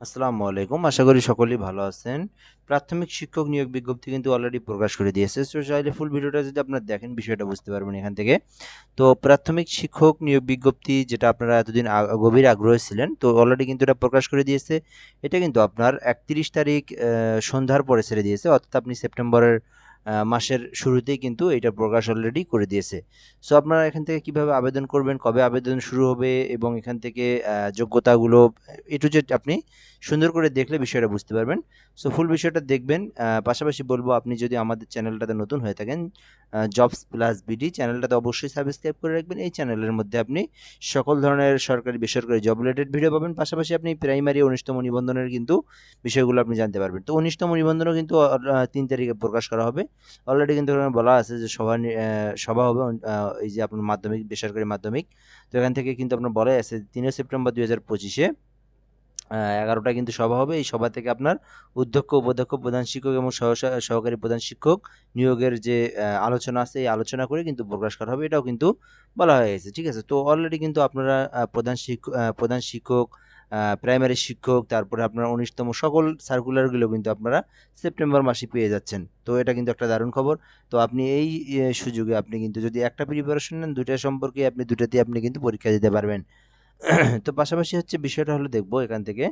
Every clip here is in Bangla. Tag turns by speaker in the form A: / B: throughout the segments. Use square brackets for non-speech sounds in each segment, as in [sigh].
A: আসসালামু আলাইকুম। আশা করি সকলেই ভালো আছেন। প্রাথমিক শিক্ষক নিয়োগ বিজ্ঞপ্তি কিন্তু অলরেডি প্রকাশ করে দিয়েছে। সো চাইলে ফুল ভিডিওটা যদি আপনারা দেখেন, বিষয়টা বুঝতে পারবেন এখান থেকে। তো, প্রাথমিক শিক্ষক নিয়োগ বিজ্ঞপ্তি যেটা আপনারা এতদিন গভীর আগ্রহী ছিলেন, তো অলরেডি কিন্তু এটা প্রকাশ করে দিয়েছে। এটা কিন্তু আপনার একত্রিশ তারিখ সন্ধ্যার পরে ছেড়ে দিয়েছে। অর্থাৎ আপনি সেপ্টেম্বরের মাসের শুরুতেই কিন্তু এটা প্রকাশ অলরেডি করে দিয়েছে। সো আপনারা এখান থেকে কীভাবে আবেদন করবেন, কবে আবেদন শুরু হবে এবং এখান থেকে যোগ্যতাগুলো এ টু জেড আপনি সুন্দর করে দেখলে বিষয়টা বুঝতে পারবেন। সো ফুল বিষয়টা দেখবেন পাশাপাশি বলব আপনি যদি আমাদের চ্যানেলটাতে নতুন হয়ে থাকেন জবস প্লাস বিডি চ্যানেলটাতে অবশ্যই সাবস্ক্রাইব করে রাখবেন। এই চ্যানেলের মধ্যে আপনি সকল ধরনের সরকারি, বেসরকারি জব রিলেটেড ভিডিও পাবেন। পাশাপাশি আপনি প্রাইমারি উনিশতম নিবন্ধনের কিন্তু বিষয়গুলো আপনি জানতে পারবেন। তো উনিশতম নিবন্ধনও কিন্তু তিন তারিখে প্রকাশ করা হবে। অলরেডি কিন্তু এখানে বলা আছে যে সভা সভা হবে এই যে আপনার মাধ্যমিক, বেসরকারি মাধ্যমিক। তো এখান থেকে কিন্তু আপনার বলাই আছে তিনই সেপ্টেম্বর দুই হাজার পঁচিশে এগারোটা কিন্তু সভা হবে। এই সভা থেকে আপনার অধ্যক্ষ উপাধ্যক্ষ, প্রধান শিক্ষক এবং সহকারী প্রধান শিক্ষক নিয়োগের যে আলোচনা আছে, এই আলোচনা করে কিন্তু প্রকাশ করা হবে। এটাও কিন্তু বলা হয়ে গেছে, ঠিক আছে? তো অলরেডি কিন্তু আপনারা প্রধান শিক্ষক প্রধান শিক্ষক প্রাইমারি শিক্ষক, তারপরে আপনার উনিশতম সকল সার্কুলারগুলো কিন্তু আপনারা সেপ্টেম্বর মাসে পেয়ে যাচ্ছেন। তো এটা কিন্তু একটা দারুণ খবর। তো আপনি এই সুযোগে আপনি কিন্তু যদি একটা প্রিপারেশন নেন, দুইটা সম্পর্কে আপনি দুটাতেই আপনি কিন্তু পরীক্ষা দিতে পারবেন। [clears throat] তো পাশাপাশি হচ্ছে বিষয়টা হলো দেখব এখান থেকে।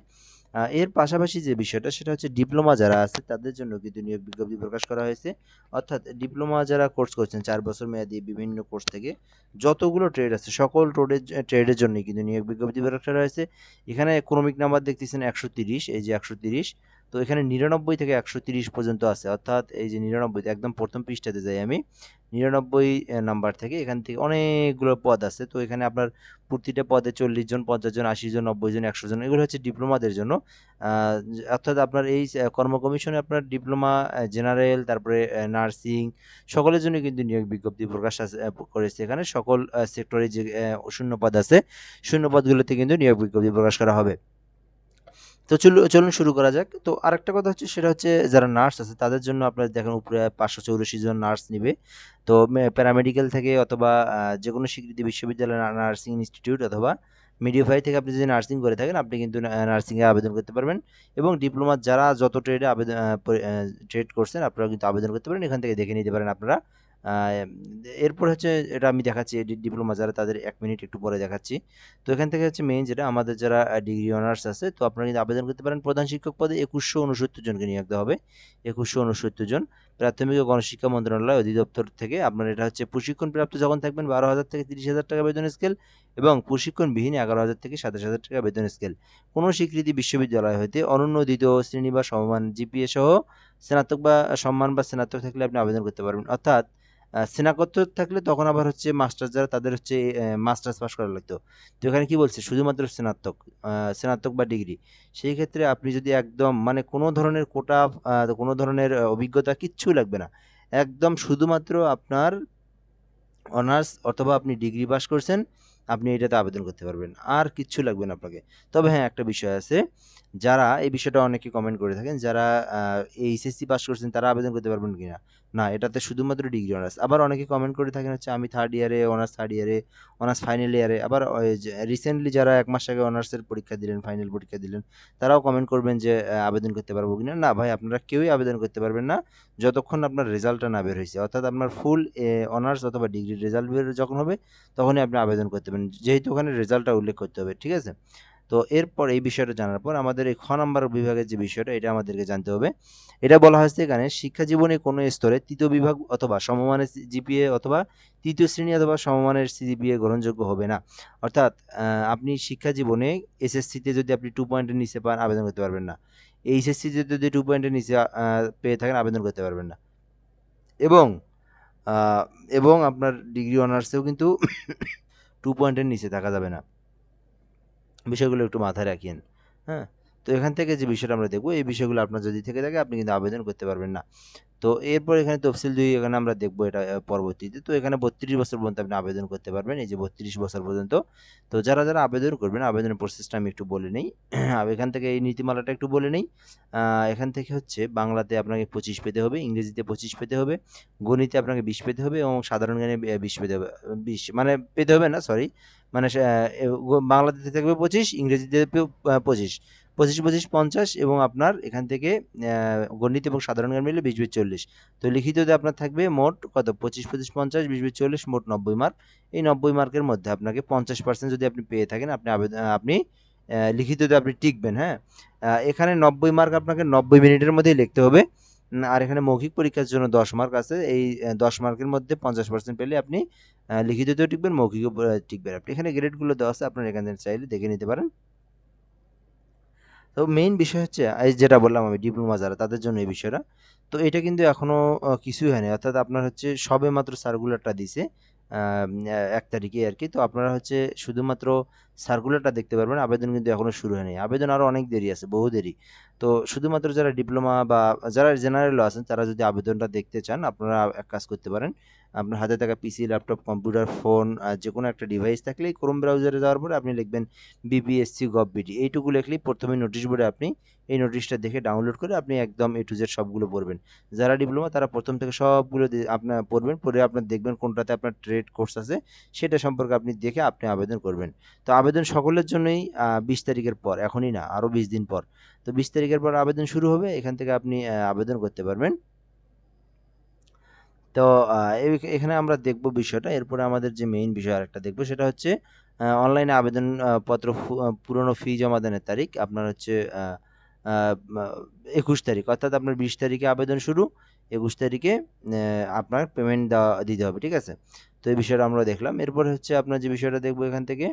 A: এর পাশাপাশি যে বিষয়টা, সেটা হচ্ছে ডিপ্লোমা যারা আছে, তাদের জন্য কিন্তু নিয়োগ বিজ্ঞপ্তি প্রকাশ করা হয়েছে। অর্থাৎ ডিপ্লোমা যারা কোর্স করছেন, চার বছর মেয়াদী বিভিন্ন কোর্স থেকে, যতগুলো ট্রেড আছে, সকল ট্রেডের ট্রেডের জন্যই কিন্তু নিয়োগ বিজ্ঞপ্তি প্রকাশ করা হয়েছে। এখানে ক্রমিক নাম্বার দেখতেছেন একশো তিরিশ, এই যে একশো তিরিশ তো এখানে নিরানব্বই থেকে একশো তিরিশ পর্যন্ত আছে। অর্থাৎ এই যে নিরানব্বই, একদম প্রথম পৃষ্ঠাতে যাই আমি। নিরানব্বই নাম্বার থেকে এখান থেকে অনেকগুলো পদ আছে। তো এখানে আপনার প্রতিটা পদে চল্লিশ জন, পঞ্চাশ জন, আশি জন, নব্বই জন, একশো জন, এগুলো হচ্ছে ডিপ্লোমাদের জন্য। অর্থাৎ আপনার এই কর্ম কমিশনে আপনার ডিপ্লোমা জেনারেল, তারপরে নার্সিং সকলের জন্য কিন্তু নিয়োগ বিজ্ঞপ্তি প্রকাশ করেছে এখানে। সকল সেক্টরে যে শূন্য পদ আছে, শূন্য পদগুলোতে কিন্তু নিয়োগ বিজ্ঞপ্তি প্রকাশ করা হবে। তো চলুন শুরু করা যাক। তো আরেকটা কথা হচ্ছে, সেটা হচ্ছে যারা নার্স আছে, তাদের জন্য আপনার দেখেন উপরে পাঁচশো চৌরাশি জন নার্স নিবে। তো প্যারামেডিক্যাল থেকে অথবা যে কোনো স্বীকৃতি বিশ্ববিদ্যালয় নার্সিং ইনস্টিটিউট অথবা মিডিওফাই থেকে আপনি যদি নার্সিং করে থাকেন, আপনি কিন্তু নার্সিংয়ে আবেদন করতে পারবেন। এবং ডিপ্লোমা যারা যত ট্রেডে আবেদন ট্রেড করছেন আপনারা কিন্তু আবেদন করতে পারেন। এখান থেকে দেখে নিতে পারেন আপনারা এরপর হচ্ছে এটা আমি দেখাচ্ছি ডিপ্লোমা যারা তাদের এক মিনিট একটু পরে দেখাচ্ছি। তো এখান থেকে হচ্ছে মেইন যেটা, আমাদের যারা ডিগ্রি অনার্স আছে, তো আপনারা কিন্তু আবেদন করতে পারেন। প্রধান শিক্ষক পদে একুশশো উনসত্তর জনকে নিয়োগ দেওয়া হবে। একুশশো উনসত্তর জন। প্রাথমিক ও গণশিক্ষা মন্ত্রণালয় অধিদপ্তর থেকে আপনার এটা হচ্ছে প্রশিক্ষণ প্রাপ্ত যখন থাকবেন বারো হাজার থেকে তিরিশ হাজার টাকা বেতন স্কেল এবং প্রশিক্ষণবিহীন এগারো হাজার থেকে সাতাশ হাজার টাকা বেতন স্কেল কোনো স্বীকৃতি বিশ্ববিদ্যালয় হইতে দ্বিতীয় শ্রেণি বা সমমান জিপিএ সহ স্নাতক বা, সম্মান বা স্নাতক থাকলে আপনি আবেদন করতে পারবেন। অর্থাৎ স্নাতকোত্তর থাকলে তখন আবার হচ্ছে মাস্টার্স যারা, তাদের হচ্ছে মাস্টার্স পাস করা লাগতো। তো এখানে কী বলছে? শুধুমাত্র স্নাতক স্নাতক বা ডিগ্রি সেই ক্ষেত্রে আপনি যদি একদম মানে কোনো ধরনের কোটা কোনো ধরনের অভিজ্ঞতা কিচ্ছু লাগবে না। একদম শুধুমাত্র আপনার অনার্স অথবা আপনি ডিগ্রি পাস করছেন। আপনি এটাতে আবেদন করতে পারবেন। আর কিচ্ছু লাগবে না আপনাকে। তবে হ্যাঁ একটা বিষয় আছে। যারা এই বিষয়টা অনেকে কমেন্ট করে থাকেন, যারা এইচএসসি পাস করছেন, তারা আবেদন করতে পারবেন কি না না এটাতে শুধুমাত্র ডিগ্রি অনার্স আবার অনেকে কমেন্ট করে থাকেন হচ্ছে, আমি থার্ড ইয়ারে অনার্স থার্ড ইয়ারে অনার্স ফাইনাল ইয়ারে আবার রিসেন্টলি যারা এক মাস আগে অনার্সের পরীক্ষা দিলেন ফাইনাল পরীক্ষা দিলেন, তারাও কমেন্ট করবেন যে আবেদন করতে পারব কিনা? না ভাই, আপনারা কেউই আবেদন করতে পারবেন না। যতক্ষণ আপনার রেজাল্টটা না বের হয়েছে, অর্থাৎ আপনার ফুল অনার্স অথবা ডিগ্রির রেজাল্ট বের যখন হবে, তখনই আপনি আবেদন করতে পারেন যেহেতু ওখানে রেজাল্টটা উল্লেখ করতে হবে, ঠিক আছে? তো এরপর এই বিষয়টা জানার পর আমাদের এই খ নাম্বার বিভাগের যে বিষয়টা, এটা আমাদেরকে জানতে হবে। এটা বলা হয়েছে এখানে, শিক্ষা জীবনে কোনো স্তরে তৃতীয় বিভাগ অথবা সমমানের জিপিএ অথবা তৃতীয় শ্রেণি অথবা সমমানের সিজিপিএ গ্রহণযোগ্য হবে না। অর্থাৎ আপনি শিক্ষা জীবনে এসএসসিতে যদি আপনি টু পয়েন্টের নিচে পান, আবেদন করতে পারবেন না। এইচএসসিতে যদি টু পয়েন্টের নিচে পেয়ে থাকেন, আবেদন করতে পারবেন না। এবং এবং আপনার ডিগ্রি অনার্সেও কিন্তু টু পয়েন্টের নিচে থাকা যাবে না। বিষয়গুলো একটু মাথায় রাখিয়েন হ্যাঁ? তো এখান থেকে যে বিষয়টা আমরা দেখব, এই বিষয়গুলো আপনার যদি থেকে থাকে, আপনি কিন্তু আবেদন করতে পারবেন না। তো এরপর এখানে তফসিল দুই, এখানে আমরা দেখব এটা পরবর্তীতে। তো এখানে বত্রিশ বছর পর্যন্ত আপনি আবেদন করতে পারবেন। এই যে বত্রিশ বছর পর্যন্ত। তো যারা যারা আবেদন করবেন, আবেদনের প্রসেসটা আমি একটু বলে নেই। [clears throat] এখান থেকে এই নীতিমালাটা একটু বলে নেই। এখান থেকে হচ্ছে বাংলাতে আপনাকে পঁচিশ পেতে হবে, ইংরেজিতে পঁচিশ পেতে হবে, গণিতে আপনাকে বিশ পেতে হবে এবং সাধারণ জ্ঞানে বিশ পেতে হবে বিশ মানে পেতে হবে না সরি মানে বাংলাতে থাকবে পঁচিশ, ইংরেজিতে পঁচিশ। পঁচিশ পঁচিশ, পঞ্চাশ এবং আপনার এখান থেকে গণিত এবং সাধারণ জ্ঞান মিলে বিশ বিশ, চল্লিশ। তো লিখিততে আপনার থাকবে মোট কত? পঁচিশ পঁচিশ, পঞ্চাশ, বিশ বিশ, চল্লিশ, মোট নব্বই মার্ক এই নব্বই মার্কের মধ্যে আপনাকে পঞ্চাশ পার্সেন্ট যদি আপনি পেয়ে থাকেন, আপনি আবেদন আপনি লিখিততে আপনি টিকবেন হ্যাঁ? এখানে নব্বই মার্ক আপনাকে নব্বই মিনিটের মধ্যেই লিখতে হবে। আর এখানে মৌখিক পরীক্ষার জন্য দশ মার্ক আছে। এই দশ মার্কের মধ্যে পঞ্চাশ পার্সেন্ট পেলে আপনি লিখিততেও টিকবেন, মৌখিকও টিকবেন। আপনি এখানে গ্রেডগুলো দেওয়া আছে, আপনারা এখান থেকে চাইলে দেখে নিতে পারেন। তো মেইন বিষয় হচ্ছে যেটা বললাম আমি ডিপ্লোমা যারা তাদের জন্য এই বিষয়টা। তো এটা কিন্তু এখনও কিছুই হয়নি। অর্থাৎ আপনার হচ্ছে সবে মাত্র সার্কুলারটা দিছে। এক তারিখে আর কি। তো আপনারা হচ্ছে শুধুমাত্র সার্কুলারটা দেখতে পারবেন। আবেদন কিন্তু এখনও শুরু হয়নি। আবেদন আরও অনেক দেরি আছে, বহু দেরি। তো শুধুমাত্র যারা ডিপ্লোমা বা যারা জেনারেলও আছেন, তারা যদি আবেদনটা দেখতে চান, আপনারা এক কাজ করতে পারেন। আপনার হাতে থাকা পিসি ল্যাপটপ কম্পিউটার ফোন যে কোনো একটা ডিভাইস থাকলেই ক্রোম ব্রাউজারে যাওয়ার পরে আপনি লিখবেন বিপিএসসি গভ বিডি এইটুকু লিখলেই প্রথমে নোটিশ বোর্ডে আপনি এই নোটিশটা দেখে ডাউনলোড করে আপনি একদম এ টু জেড সবগুলো পড়বেন। যারা ডিপ্লোমা তারা প্রথম থেকে সবগুলো আপনার পড়বেন পড়ে আপনার দেখবেন কোনটাতে আপনার ট্রেড কোর্স আছে সেটা সম্পর্কে আপনি দেখে আপনি আবেদন করবেন। তো আবেদন সকলের জন্যই বিশ তারিখের পর এখনই না আরও বিশ দিন পর। তো বিশ তারিখের পর আবেদন শুরু হবে এখান থেকে আপনি আবেদন করতে পারবেন। তো এখানে আমরা দেখব বিষয়টা। এরপরে আমাদের যে মেইন বিষয় আরেকটা দেখব সেটা হচ্ছে অনলাইনে আবেদন আহ, পত্র পুরনো ফি জমা দানের তারিখ। আপনার হচ্ছে একুশ তারিখ অর্থাৎ আপনার বিশ তারিখে আবেদন শুরু একুশ তারিখে আপনার পেমেন্ট দেওয়া দিতে হবে ঠিক আছে? তো এই বিষয়টা আমরা দেখলাম। এরপর হচ্ছে আপনার যে বিষয়টা দেখব এখান থেকে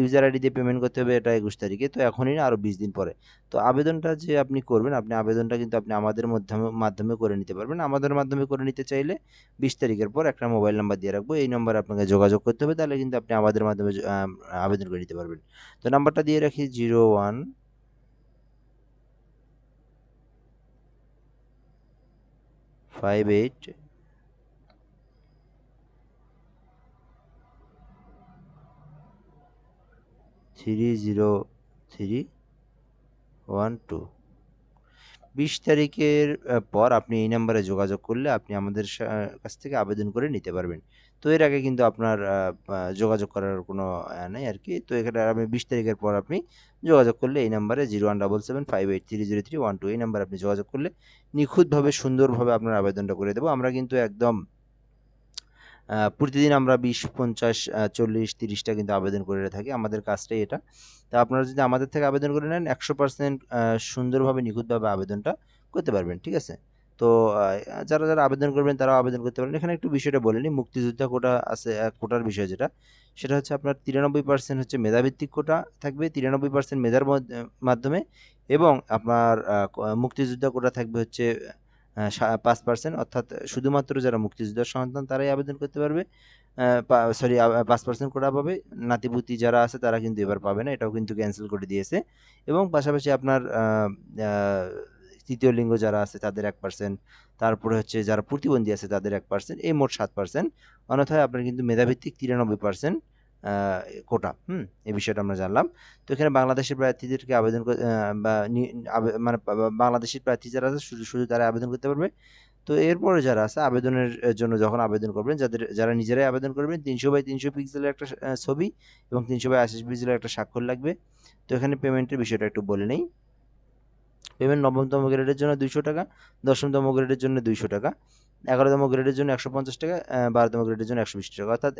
A: ইউজার আইডি দিয়ে পেমেন্ট করতে হবে এটা একুশ তারিখে তো এখনই না আরও বিশ দিন পরে। তো আবেদনটা যে আপনি করবেন আপনি আবেদনটা কিন্তু আপনি আমাদের মাধ্যমে মাধ্যমে করে নিতে পারবেন। আমাদের মাধ্যমে করে নিতে চাইলে বিশ তারিখের পর একটা মোবাইল নাম্বার দিয়ে রাখব। এই নম্বরে আপনাকে যোগাযোগ করতে হবে তাহলে কিন্তু আপনি আমাদের মাধ্যমে আবেদন করে নিতে পারবেন। তো নাম্বারটা দিয়ে রাখি zero one five eight three zero three one two বিশ তারিখের পর আপনি এই নাম্বারে যোগাযোগ করলে আপনি আমাদের কাছ থেকে আবেদন করে নিতে পারবেন। তো এর আগে কিন্তু আপনার যোগাযোগ করার কোনো নেই আর কি। তো এখানে আপনি বিশ তারিখের পর আপনি যোগাযোগ করলে এই নাম্বারে zero one double seven five eight three zero three one two এই নাম্বারে আপনি যোগাযোগ করলে নিখুঁতভাবে, সুন্দরভাবে আপনার আবেদনটা করে দেবো। আমরা কিন্তু একদম প্রতিদিন আমরা বিশ, পঞ্চাশ চল্লিশ, তিরিশটা কিন্তু আবেদন করে থাকি। আমাদের কাজটাই এটা। তা আপনারা যদি আমাদের থেকে আবেদন করে নেন, একশো পার্সেন্ট সুন্দরভাবে, নিখুঁতভাবে আবেদনটা করতে পারবেন, ঠিক আছে? তো যারা যারা আবেদন করবেন তারা আবেদন করতে পারেন। এখানে একটু বিষয়টা বলে নিই। মুক্তিযোদ্ধা কোটা আছে কোটার বিষয় যেটা। সেটা হচ্ছে আপনার তিরানব্বই পার্সেন্ট হচ্ছে মেধাভিত্তিক কোটা থাকবে, তিরানব্বই পার্সেন্ট মেধার মাধ্যমে এবং আপনার মুক্তিযোদ্ধা কোটা থাকবে হচ্ছে পাঁচ পার্সেন্ট অর্থাৎ শুধুমাত্র যারা মুক্তিযোদ্ধার সন্তান, তারাই আবেদন করতে পারবে। সরি পাঁচ পার্সেন্ট কোটা পাবে। নাতিপুতি যারা আছে, তারা কিন্তু এবার পাবে না। এটাও কিন্তু ক্যান্সেল করে দিয়েছে। এবং পাশাপাশি আপনার তৃতীয় লিঙ্গ যারা আছে, তাদের এক পার্সেন্ট তারপরে হচ্ছে যারা প্রতিবন্ধী আছে, তাদের এক পার্সেন্ট এই মোট সাত পার্সেন্ট অন্যথায় আপনার কিন্তু মেধাভিত্তিক তিরানব্বই পার্সেন্ট কোটা, হুম, এই বিষয়টা আমরা জানলাম। তো এখানে বাংলাদেশের প্রার্থীদেরকে আবেদন বা মানে বাংলাদেশের প্রার্থী যারা আছে, শুধু শুধু তারা আবেদন করতে পারবে। তো এরপরে যারা আছে, আবেদনের জন্য যখন আবেদন করবেন, যাদের, যারা নিজেরাই আবেদন করবেন, তিনশো বাই তিনশো পিক্সেলের একটা ছবি এবং তিনশো বাই আশি পিক্সেলের একটা স্বাক্ষর লাগবে। তো এখানে পেমেন্টের বিষয়টা একটু বলে নেই। পেমেন্ট নবমতম গ্রেডের জন্য দুইশো টাকা, দশমতম গ্রেডের জন্য দুইশো টাকা। এগারোতম গ্রেডের জন্য একশো পঞ্চাশ টাকা বারোতম গ্রেডের জন্য একশো বিশ টাকা। অর্থাৎ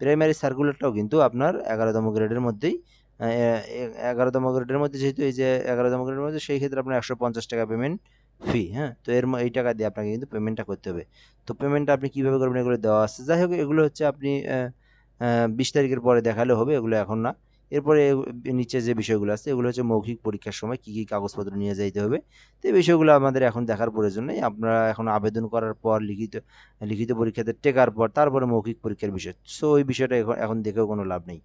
A: প্রাইমারি সার্কুলারটাও কিন্তু আপনার এগারোতম গ্রেডের মধ্যেই এগারোতম গ্রেডের মধ্যে যেহেতু এই যে এগারোতম গ্রেডের মধ্যে, সেই ক্ষেত্রে আপনার একশো পঞ্চাশ টাকা পেমেন্ট ফি হ্যাঁ? তো এর এই টাকা দিয়ে আপনাকে কিন্তু পেমেন্টটা করতে হবে। তো পেমেন্টটা আপনি কীভাবে করবেন এগুলো দেওয়া আছে। যাই হোক, এগুলো হচ্ছে আপনি বিশ তারিখের পরে দেখালে হবে, এগুলো এখন না। এরপরে নিচে যে বিষয়গুলো আছে, এগুলো হচ্ছে মৌখিক পরীক্ষার সময় কি কি কাগজপত্র নিয়ে যাইতে হবে। তো এই বিষয়গুলো আমাদের এখন দেখার প্রয়োজন নেই আপনারা এখন আবেদন করার পর, লিখিত লিখিত পরীক্ষাতে টেকার পর, তারপরে মৌখিক পরীক্ষার বিষয়। সো ওই বিষয়টা এখন এখন দেখেও কোনো লাভ নেই।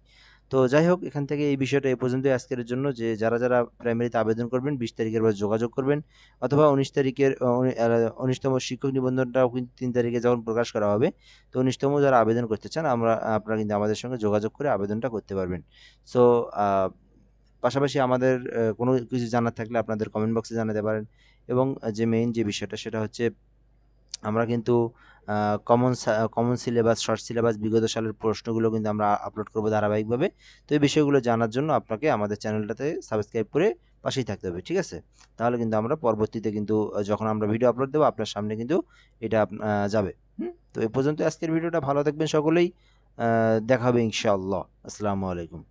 A: তো যাই হোক, এখান থেকে এই বিষয়টা এই পর্যন্তই আজকের জন্য যে যারা যারা প্রাইমারিতে আবেদন করবেন, বিশ তারিখের পর যোগাযোগ করবেন অথবা উনিশ তারিখের উনিশতম শিক্ষক নিবন্ধনটাও কিন্তু তিন তারিখে যখন প্রকাশ করা হবে, তো উনিশতম যারা আবেদন করতে চান, আমরা, আপনারা কিন্তু আমাদের সঙ্গে যোগাযোগ করে আবেদনটা করতে পারবেন। সো পাশাপাশি আমাদের কোনো কিছু জানার থাকলে আপনাদের কমেন্ট বক্সে জানাতে পারেন এবং যে মেইন যে বিষয়টা, সেটা হচ্ছে আমরা কিন্তু common common syllabus short syllabus বিগত সালের প্রশ্নগুলো কিন্তু আমরা আপলোড করব ধারাবাহিকভাবে। তো এই বিষয়গুলো জানার জন্য আপনাকে আমাদের চ্যানেলটাতে সাবস্ক্রাইব করে পাশেই থাকতে হবে, ঠিক আছে? তাহলে কিন্তু আমরা পরবর্তীতে কিন্তু যখন আমরা ভিডিও আপলোড দেবো, আপনার সামনে কিন্তু এটা যাবে? তো এ পর্যন্ত আজকের ভিডিওটা ভালো থাকবেন সকলেই। দেখা হবে ইনশাআল্লাহ। আসসালামু আলাইকুম।